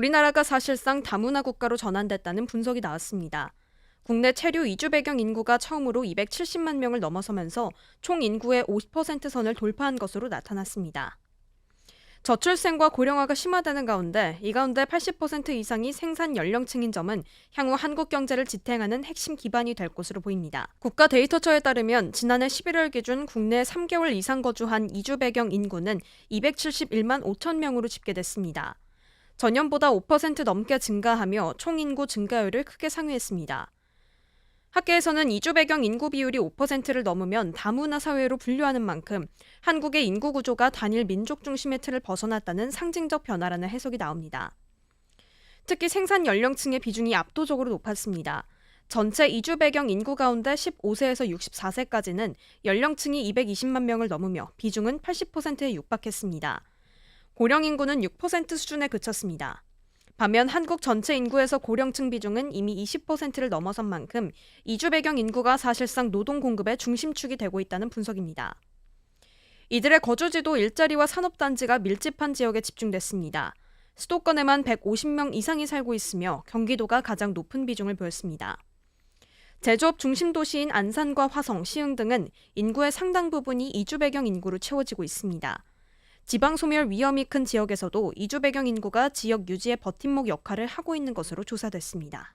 우리나라가 사실상 다문화 국가로 전환됐다는 분석이 나왔습니다. 국내 체류 이주 배경 인구가 처음으로 270만 명을 넘어서면서 총 인구의 50% 선을 돌파한 것으로 나타났습니다. 저출생과 고령화가 심화되는 가운데 이 가운데 80% 이상이 생산 연령층인 점은 향후 한국 경제를 지탱하는 핵심 기반이 될 것으로 보입니다. 국가 데이터처에 따르면 지난해 11월 기준 국내 3개월 이상 거주한 이주 배경 인구는 271만 5천 명으로 집계됐습니다. 전년보다 5% 넘게 증가하며 총 인구 증가율을 크게 상회했습니다. 학계에서는 이주 배경 인구 비율이 5%를 넘으면 다문화 사회로 분류하는 만큼 한국의 인구 구조가 단일 민족 중심의 틀을 벗어났다는 상징적 변화라는 해석이 나옵니다. 특히 생산 연령층의 비중이 압도적으로 높았습니다. 전체 이주 배경 인구 가운데 15세에서 64세까지는 연령층이 220만 명을 넘으며 비중은 80%에 육박했습니다. 고령 인구는 6% 수준에 그쳤습니다. 반면 한국 전체 인구에서 고령층 비중은 이미 20%를 넘어선 만큼 이주 배경 인구가 사실상 노동 공급의 중심축이 되고 있다는 분석입니다. 이들의 거주지도 일자리와 산업단지가 밀집한 지역에 집중됐습니다. 수도권에만 150명 이상이 살고 있으며 경기도가 가장 높은 비중을 보였습니다. 제조업 중심 도시인 안산과 화성, 시흥 등은 인구의 상당 부분이 이주 배경 인구로 채워지고 있습니다. 지방 소멸 위험이 큰 지역에서도 이주 배경 인구가 지역 유지의 버팀목 역할을 하고 있는 것으로 조사됐습니다.